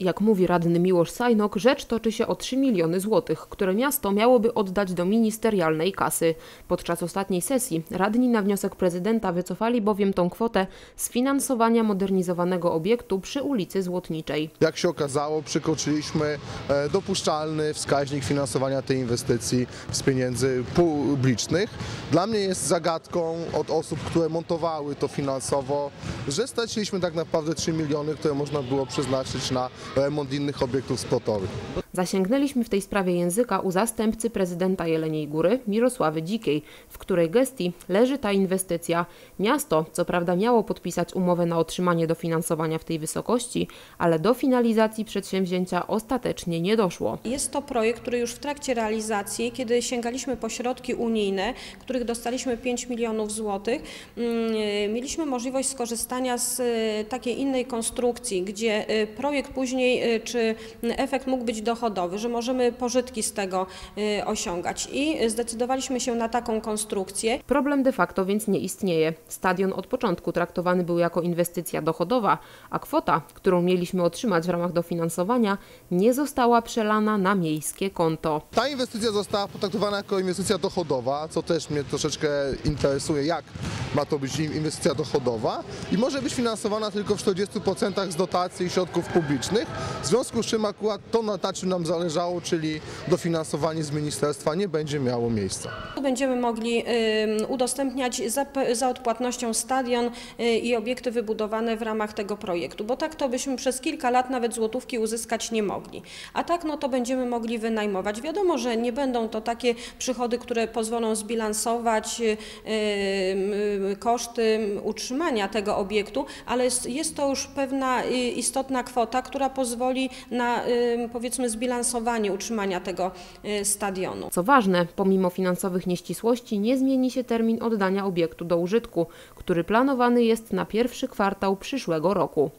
Jak mówi radny Miłosz Sajnok, rzecz toczy się o 3 miliony złotych, które miasto miałoby oddać do ministerialnej kasy. Podczas ostatniej sesji radni na wniosek prezydenta wycofali bowiem tą kwotę z finansowania modernizowanego obiektu przy ulicy Złotniczej. Jak się okazało, przekroczyliśmy e, dopuszczalny wskaźnik finansowania tej inwestycji z pieniędzy publicznych. Dla mnie jest zagadką od osób, które montowały to finansowo, że straciliśmy tak naprawdę 3 miliony, które można było przeznaczyć na remont innych obiektów sportowych. Zasięgnęliśmy w tej sprawie języka u zastępcy prezydenta Jeleniej Góry, Mirosławy Dzikiej, w której gestii leży ta inwestycja. Miasto, co prawda, miało podpisać umowę na otrzymanie dofinansowania w tej wysokości, ale do finalizacji przedsięwzięcia ostatecznie nie doszło. Jest to projekt, który już w trakcie realizacji, kiedy sięgaliśmy po środki unijne, których dostaliśmy 5 milionów złotych, mm, mieliśmy możliwość skorzystania z e, takiej innej konstrukcji, gdzie e, projekt później, e, czy efekt mógł być dochodowy, że możemy pożytki z tego osiągać. I zdecydowaliśmy się na taką konstrukcję. Problem de facto więc nie istnieje. Stadion od początku traktowany był jako inwestycja dochodowa, a kwota, którą mieliśmy otrzymać w ramach dofinansowania, nie została przelana na miejskie konto. Ta inwestycja została potraktowana jako inwestycja dochodowa, co też mnie troszeczkę interesuje, jak ma to być inwestycja dochodowa i może być finansowana tylko w 40% z dotacji i środków publicznych, w związku z czym akurat to na czym nam zależało, czyli dofinansowanie z ministerstwa nie będzie miało miejsca. Będziemy mogli udostępniać za, za odpłatnością stadion y, i obiekty wybudowane w ramach tego projektu, bo tak to byśmy przez kilka lat nawet złotówki uzyskać nie mogli. A tak no to będziemy mogli wynajmować. Wiadomo, że nie będą to takie przychody, które pozwolą zbilansować y, koszty utrzymania tego obiektu, ale jest, jest to już pewna y, istotna kwota, która pozwoli na y, powiedzmy zbilansowanie utrzymania tego y, stadionu. Co ważne, pomimo finansowych nieścisłości nie zmieni się termin oddania obiektu do użytku, który planowany jest na pierwszy kwartał przyszłego roku.